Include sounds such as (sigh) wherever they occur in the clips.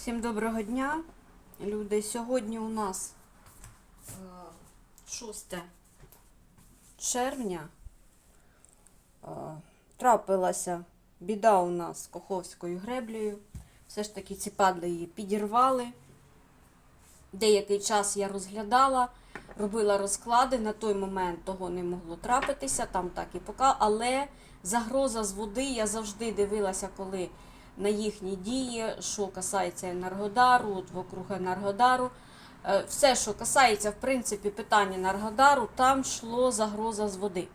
Всім доброго дня, люди. Сьогодні у нас е, 6 червня. Е, Трапилася біда у нас з Коховською греблею. Все ж таки ці падли її підірвали. Деякий час я розглядала, робила розклади. На той момент того не могло трапитися, там так і поки. Але загроза з води я завжди дивилася, коли на їхні дії, що касається Енергодару, от вокруг Енергодару. Е, Все, що касається, в принципі, питання Енергодару, там йшло загроза з води.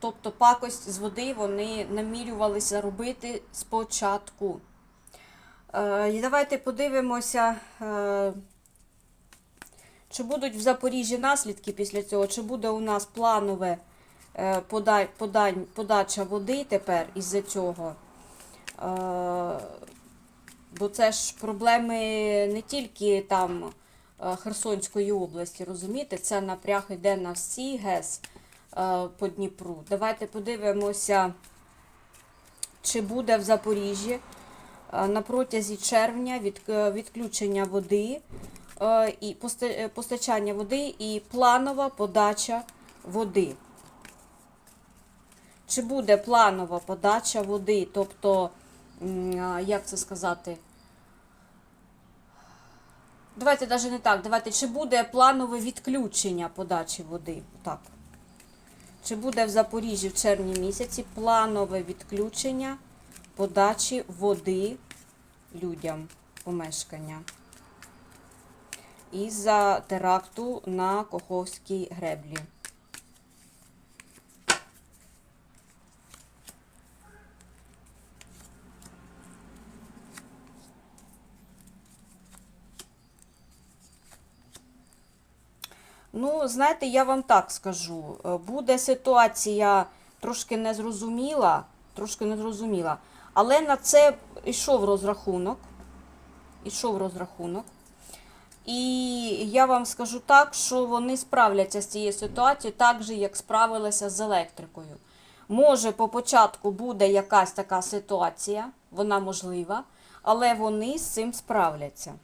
Тобто пакость з води вони намірювалися робити спочатку. Е, І давайте подивимося, е, чи будуть в Запоріжжі наслідки після цього, чи буде у нас планове подача води тепер із-за цього. Е, Бо це ж проблеми не тільки там е, Херсонської області, розумієте, це напряг іде на всі ГЕС е, по Дніпру. Давайте подивимося, чи буде в Запоріжжі на протязі червня відключення води і постачання води і планова подача води. Чи буде планова подача води, тобто, як це сказати? Давайте навіть не так. Давайте, чи буде планове відключення подачі води? Так. Чи буде в Запоріжжі в червні місяці планове відключення подачі води людям помешкання? Із-за теракту на Коховській греблі. Ну, знаєте, я вам так скажу. Е, Буде ситуація трошки незрозуміла, трошки незрозуміла. Але на це йшов розрахунок. Ішов розрахунок. І я вам скажу так, що вони справляться з цією ситуацією так же, як справилися з електрикою. Може, по початку буде якась така ситуація, вона можлива, але вони з цим справляться.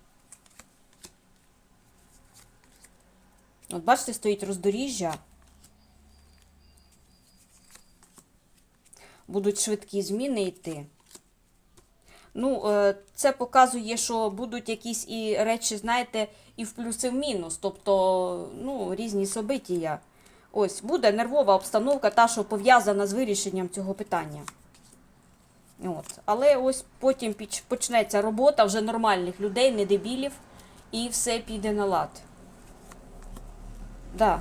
От бачите, стоїть роздоріжжя. Будуть швидкі зміни йти. Ну, е, це показує, що будуть якісь і речі, знаєте, і в плюс, і в мінус. Тобто, ну, різні событія. Ось, буде нервова обстановка, та, що пов'язана з вирішенням цього питання. От. Але ось потім почнеться робота вже нормальних людей, не дебілів, і все піде на лад. Да.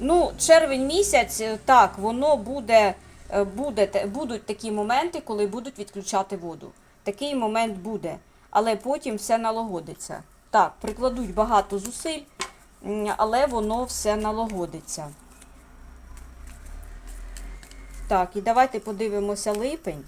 Ну, червень місяць, е, так, воно буде, е, буде, будуть такі моменти, коли будуть відключати воду. Такий момент буде. Але потім все налагодиться. Так, прикладуть багато зусиль, але воно все налагодиться. Так, і давайте подивимося липень.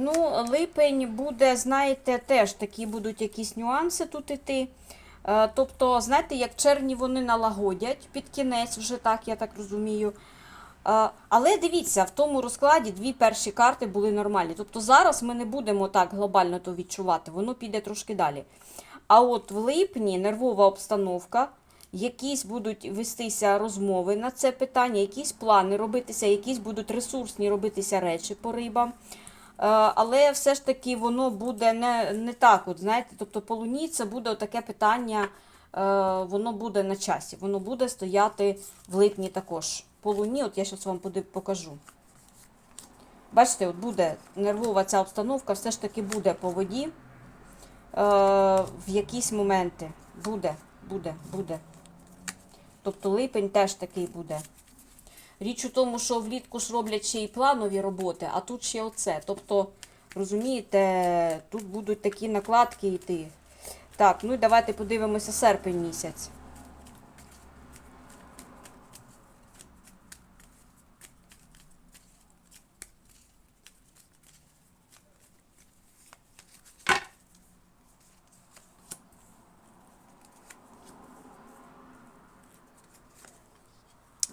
Ну, липень буде, знаєте, теж такі будуть якісь нюанси тут іти. Е, Тобто, знаєте, як червні вони налагодять під кінець, вже так, я так розумію. Е, Але дивіться, в тому розкладі дві перші карти були нормальні. Тобто зараз ми не будемо так глобально то відчувати, воно піде трошки далі. А от в липні нервова обстановка, якісь будуть вестися розмови на це питання, якісь плани робитися, якісь будуть ресурсні робитися речі по рибам. Е, Але все ж таки воно буде не, не так, от, знаєте, тобто по луні це буде таке питання, е, воно буде на часі, воно буде стояти в липні також. По луні, от я зараз вам покажу. Бачите, от буде нервова ця обстановка, все ж таки буде по воді е, в якісь моменти. Буде, буде, буде. Тобто липень теж такий буде. Річ у тому, що влітку ж роблять ще і планові роботи, а тут ще оце. Тобто, розумієте, тут будуть такі накладки йти. Так, ну і давайте подивимося серпень місяць.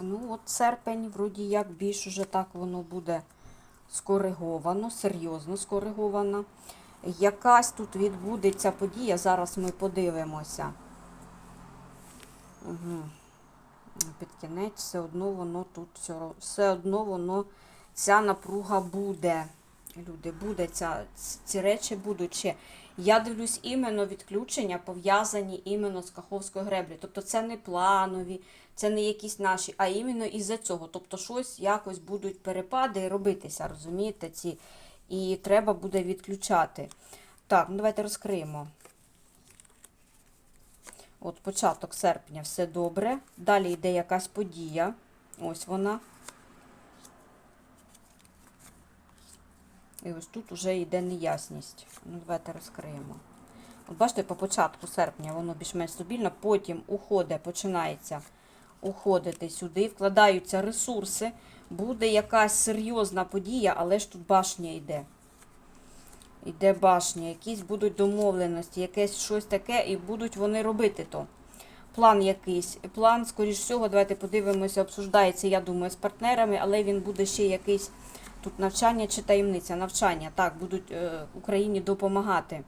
Ну, от серпень, вроді як більш уже так воно буде скориговано, серйозно скориговано. Якась тут відбудеться подія, зараз ми подивимося. Угу. Під кінець все одно воно тут все, одно воно ця напруга буде. Люди, буде ця, ці речі будуть ще. Я дивлюсь, іменно відключення пов'язані іменно з Каховською греблею. Тобто це не планові, це не якісь наші, а іменно із-за цього. Тобто щось якось будуть перепади робитися, розумієте? ці. І треба буде відключати. Так, ну давайте розкриємо. От початок серпня все добре. Далі йде якась подія. Ось вона. І ось тут вже йде неясність. Ну, давайте розкриємо. От бачите, по початку серпня воно більш-менш стабільно, потім уходить, починається уходити сюди, вкладаються ресурси, буде якась серйозна подія, але ж тут башня йде. Іде башня, якісь будуть домовленості, якесь щось таке, і будуть вони робити то. План якийсь. План, скоріш всього, давайте подивимося, обсуждається, я думаю, з партнерами, але він буде ще якийсь тут навчання чи таємниця. Навчання, так, будуть е, Україні допомагати.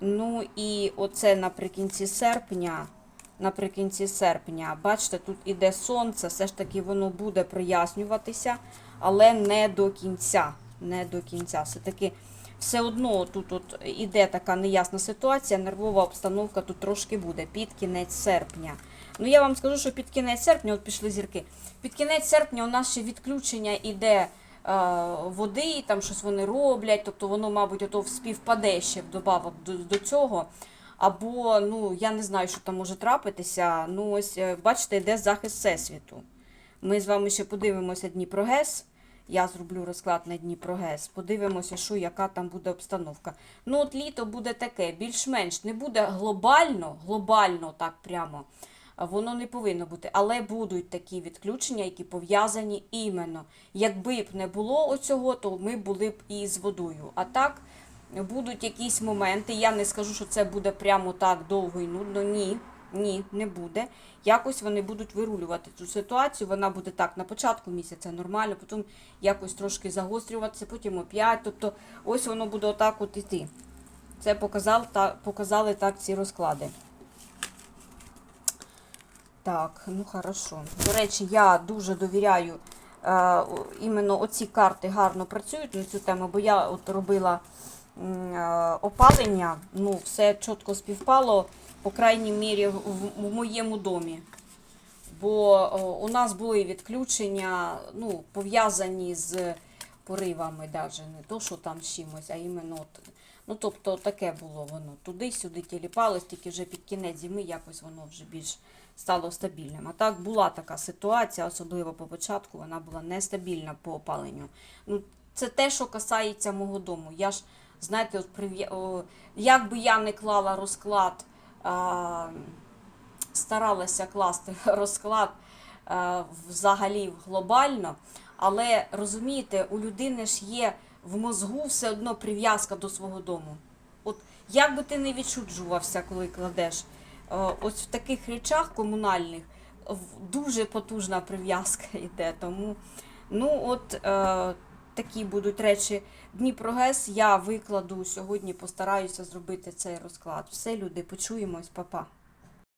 Ну і оце наприкінці серпня. Наприкінці серпня, бачите, тут іде сонце, все ж таки воно буде прояснюватися, але не до кінця. Не до кінця. Все-таки все одно тут от іде така неясна ситуація, нервова обстановка тут трошки буде під кінець серпня. Ну я вам скажу, що під кінець серпня, от пішли зірки, під кінець серпня у нас ще відключення іде е, води, там щось вони роблять, тобто воно, мабуть, ото співпаде ще вдобавок до, до цього. Або, ну, я не знаю, що там може трапитися. Ну, ось, е, бачите, йде захист Всесвіту. Ми з вами ще подивимося Дніпро ГЕС. Я зроблю розклад на Дніпро ГЕС. Подивимося, що яка там буде обстановка. Ну, от літо буде таке, більш-менш не буде глобально, глобально так прямо. Воно не повинно бути, але будуть такі відключення, які пов'язані іменно. Якби б не було оцього, то ми були б і з водою. А так будуть якісь моменти. Я не скажу, що це буде прямо так довго і нудно. Ні, ні, не буде. Якось вони будуть вирулювати цю ситуацію. Вона буде так на початку місяця нормально, потім якось трошки загострюватися, потім опять. Тобто, ось воно буде отак от іти. Це показав, та, показали так ці розклади. Так, ну хорошо. До речі, я дуже довіряю. Е, іменно оці карти гарно працюють на цю тему, бо я от робила е, опалення, ну, все чітко співпало, по крайній мірі, в, в моєму домі. Бо о, у нас були відключення, ну, пов'язані з поривами, навіть не то, що там з чимось, а іменно от, ну, тобто таке було воно. Туди-сюди тіліпалось, тільки вже під кінець зими якось воно вже більш стало стабільним. А так була така ситуація, особливо по початку, вона була нестабільна по опаленню. Ну, це те, що касається мого дому. Я ж, знаєте, от о, як би я не клала розклад, а, старалася класти (laughs) розклад а, взагалі глобально, але розумієте, у людини ж є в мозгу все одно прив'язка до свого дому. От як би ти не відчуджувався, коли кладеш, ось в таких речах комунальних дуже потужна прив'язка (laughs) йде. Тому ну от е, такі будуть речі. Дніпро ГЕС я викладу сьогодні, постараюся зробити цей розклад. Все, люди, почуємось, па-па.